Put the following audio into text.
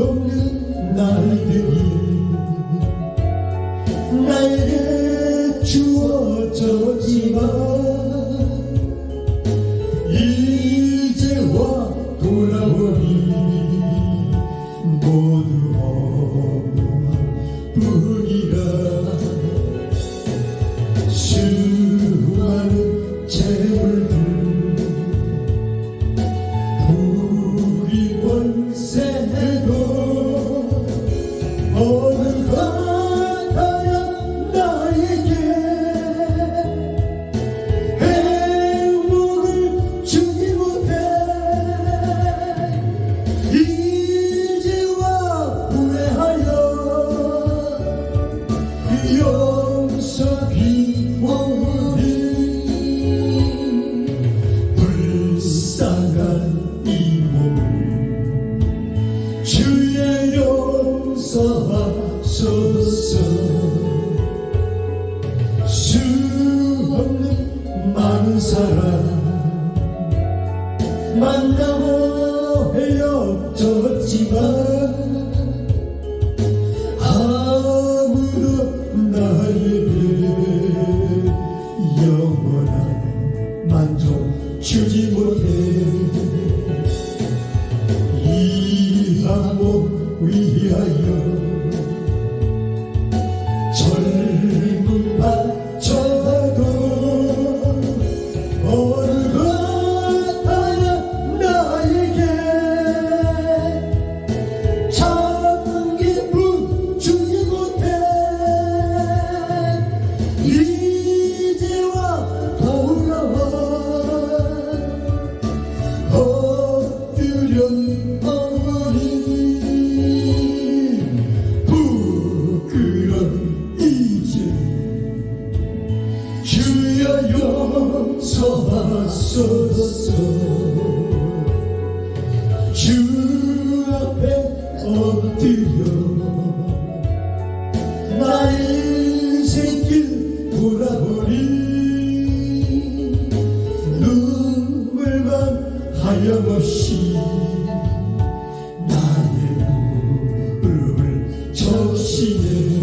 없는 날들이 나에게 주어졌지만 이제와 돌아오니 수 없는 많은 사람 만나고 헤어졌지만 아무도 나에게 영원한 만족 주지 못해. 용서하소서 주 앞에 엎드려 나 인생길 돌아보니 눈물만 하염없이 정신을